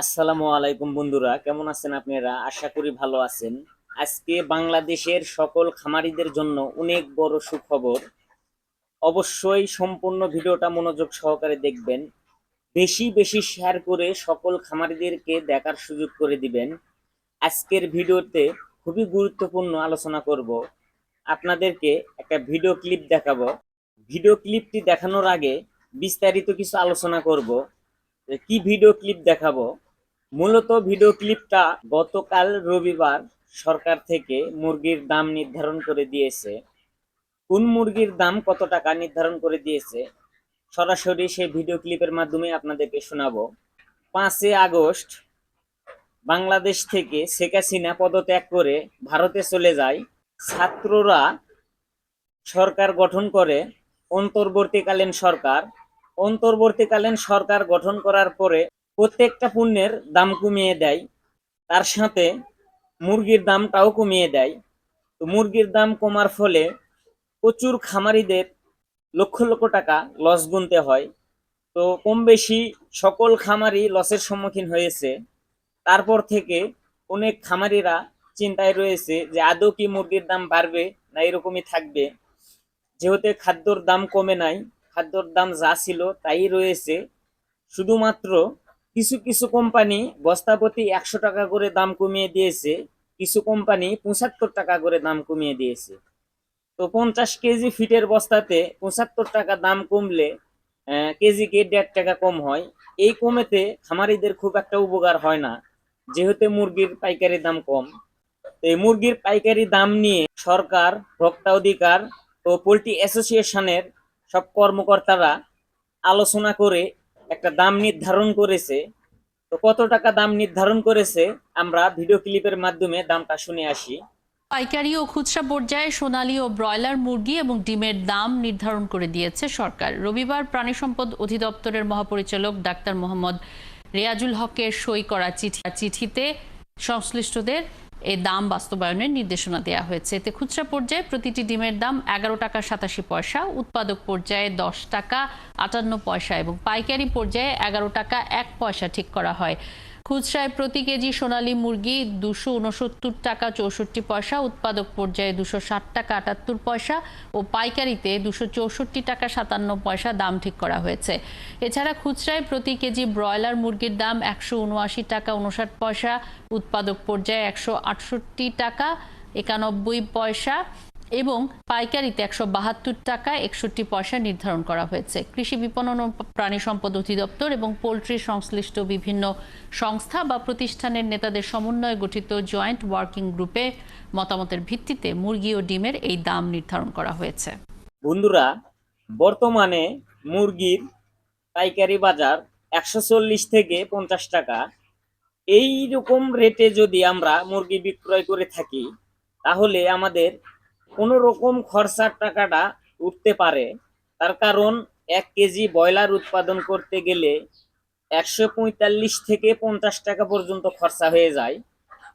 আসসালামু আলাইকুম বন্ধুরা, কেমন আছেন আপনারা? আশা করি ভালো আছেন। আজকে বাংলাদেশের সকল খামারিদের জন্য অনেক বড় সুখবর। অবশ্যই সম্পূর্ণ ভিডিওটা মনোযোগ সহকারে দেখবেন। বেশি বেশি শেয়ার করে সকল খামারিদেরকে দেখার সুযোগ করে দিবেন। আজকের ভিডিওতে খুবই গুরুত্বপূর্ণ আলোচনা করব। আপনাদেরকে একটা ভিডিও ক্লিপ দেখাবো। ভিডিও ক্লিপটি দেখানোর আগে বিস্তারিত কিছু আলোচনা করব। কি ভিডিও ক্লিপ দেখাবো? মূলত ভিডিও ক্লিপটা গতকাল রবিবার সরকার থেকে মুরগির দাম নির্ধারণ করে দিয়েছে। কোন মুরগির দাম কত টাকা নির্ধারণ করে দিয়েছে, সরাসরি সেই ভিডিও ক্লিপের মাধ্যমে আপনাদেরকে শোনাবো। পাঁচই আগস্ট, বাংলাদেশ থেকে শেখ হাসিনা পদত্যাগ করে ভারতে চলে যায়। ছাত্ররা সরকার গঠন করে অন্তর্বর্তীকালীন সরকার। অন্তর্বর্তীকালীন সরকার গঠন করার পরে প্রত্যেকটা পণ্যের দাম কমিয়ে দেয়। তার সাথে মুরগির দামটাও কমিয়ে দেয়। তো মুরগির দাম কমার ফলে প্রচুর খামারিদের লক্ষ লক্ষ টাকা লস গুনতে হয়। তো কম বেশি সকল খামারি লসের সম্মুখীন হয়েছে। তারপর থেকে অনেক খামারিরা চিন্তায় রয়েছে যে আদৌ কি মুরগির দাম বাড়বে না এরকমই থাকবে। যেহেতু খাদ্যর দাম কমে নাই, খাদ্যর দাম যা ছিল তাই রয়েছে। শুধুমাত্র কিছু কিছু কোম্পানি বস্তাপতি একশো টাকা করে দাম কমিয়ে দিয়েছে, কিছু কোম্পানি পঁচাত্তর টাকা করে দাম কমিয়ে দিয়েছে। তো পঞ্চাশ কেজি ফিটের বস্তাতে পঁচাত্তর টাকা দাম কমলে কেজিকে দেড় টাকা কম হয়। এই কমেতে খামারিদের খুব একটা উপকার হয় না, যেহেতু মুরগির পাইকারি দাম কম। এই মুরগির পাইকারি দাম নিয়ে সরকার, ভোক্তা অধিকার ও পোল্ট্রি অ্যাসোসিয়েশনের সব কর্মকর্তারা আলোচনা করে একটা দাম নির্ধারণ করেছে। তো কত টাকা দাম নির্ধারণ করেছে? আমরা ভিডিও ক্লিপের মাধ্যমে দামটা শুনে আসি। পাইকারি ও খুচরা পর্যায়ে সোনালী ও ব্রয়লার মুরগি এবং ডিমের দাম নির্ধারণ করে দিয়েছে সরকার। রবিবার প্রাণী সম্পদ অধিদপ্তরের মহাপরিচালক ডাক্তার মোহাম্মদ রেয়াজুল হকের সই করা চিঠি চিঠিতে সংশ্লিষ্টদের এই দাম বাস্তবায়নের নির্দেশনা দেওয়া হয়েছে। এতে খুচরা পর্যায়ে প্রতিটি ডিমের দাম এগারো টাকা সাতাশি পয়সা, উৎপাদক পর্যায়ে দশ টাকা আটান্ন পয়সা এবং পাইকারি পর্যায়ে এগারো টাকা এক পয়সা ঠিক করা হয়। খুচরায় প্রতি কেজি সোনালী মুরগি দুশো উনসত্তর টাকা, চৌষট্টি পয়সা, উৎপাদক পর্যায়ে দুশো ষাট টাকা, আটাত্তর পয়সা ও পাইকারিতে দুশো চৌষট্টি টাকা, সাতান্ন পয়সা দাম ঠিক করা হয়েছে। এছাড়া খুচরায় প্রতি কেজি ব্রয়লার মুরগির দাম একশো উনআশি টাকা, উনষাট পয়সা, উৎপাদক পর্যায়ে একশো আটষট্টি টাকা, একানব্বই পয়সা এবং পাইকারিতে একশো বাহাত্তর টাকা একষট্টি পয়সা নির্ধারণ করা হয়েছে। কৃষি বিপণন প্রাণী সম্পদ অধিদপ্তর এবং পোলট্রি সংশ্লিষ্ট বিভিন্ন সংস্থা বা প্রতিষ্ঠানের নেতাদের সমন্বয়ে গঠিত জয়েন্ট ওয়ার্কিং গ্রুপে মতামতের ভিত্তিতে মুরগি ও ডিমের এই দাম নির্ধারণ করা হয়েছে। বন্ধুরা, বর্তমানে মুরগির পাইকারি বাজার একশো চল্লিশ থেকে পঞ্চাশ টাকা। এই রকম রেটে যদি আমরা মুরগি বিক্রয় করে থাকি, তাহলে আমাদের কোনো রকম খরচার টাকাটা উঠতে পারে, তার কারণ এক কেজি ব্রয়লার উৎপাদন করতে গেলে একশো পঁয়তাল্লিশ থেকে পঞ্চাশ টাকা পর্যন্ত খরচা হয়ে যায়।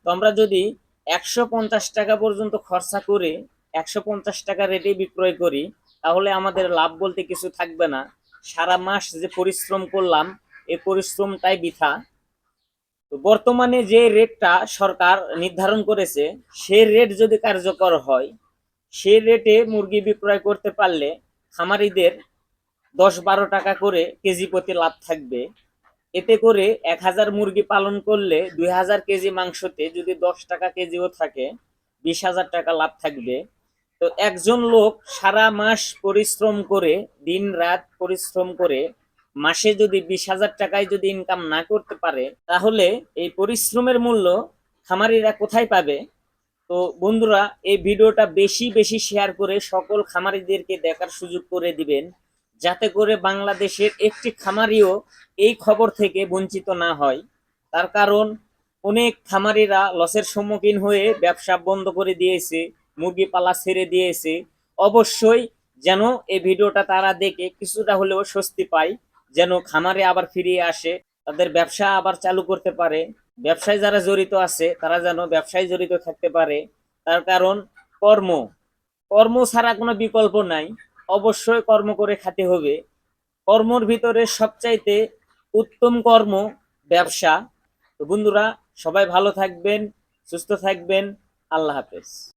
তো আমরা যদি একশো পঞ্চাশ টাকা পর্যন্ত খরচা করে একশো পঞ্চাশ টাকা রেটে বিক্রয় করি, তাহলে আমাদের লাভ বলতে কিছু থাকবে না। সারা মাস যে পরিশ্রম করলাম এই পরিশ্রমটাই বৃথা। তো বর্তমানে যে রেটটা সরকার নির্ধারণ করেছে সেই রেট যদি কার্যকর হয় সেই রেটে মুরগি বিক্রয় করতে পারলে খামারিদের দশ বারো টাকা করে কেজি প্রতি লাভ থাকবে। এতে করে এক হাজার মুরগি পালন করলে দুই হাজার কেজি মাংসতে যদি দশ টাকা কেজিও থাকে, বিশ হাজার টাকা লাভ থাকবে। তো একজন লোক সারা মাস পরিশ্রম করে, দিন রাত পরিশ্রম করে, মাসে যদি বিশ হাজার টাকায় যদি ইনকাম না করতে পারে, তাহলে এই পরিশ্রমের মূল্য খামারিরা কোথায় পাবে? তো বন্ধুরা, এই ভিডিওটা বেশি বেশি শেয়ার করে সকল খামারিদেরকে দেখার সুযোগ করে দিবেন, যাতে করে বাংলাদেশের একটি খামারিও এই খবর থেকে বঞ্চিত না হয়। তার কারণ, অনেক খামারিরা লসের সম্মুখীন হয়ে ব্যবসা বন্ধ করে দিয়েছে, মুরগি পালা ছেড়ে দিয়েছে। অবশ্যই যেন এই ভিডিওটা তারা দেখে কিছুটা হলেও স্বস্তি পায়, যেন খামারে আবার ফিরিয়ে আসে, তাদের ব্যবসা আবার চালু করতে পারে। ব্যবসায় যারা জড়িত আছে, তারা যেন ব্যবসায় জড়িত থাকতে পারে। তার কারণ, কর্ম। কর্ম ছাড়া কোনো বিকল্প নাই। অবশ্যই কর্ম করে খাতে হবে। কর্মর ভিতরে সবচাইতে উত্তম কর্ম ব্যবসা। তো বন্ধুরা, সবাই ভালো থাকবেন, সুস্থ থাকবেন। আল্লাহ হাফেজ।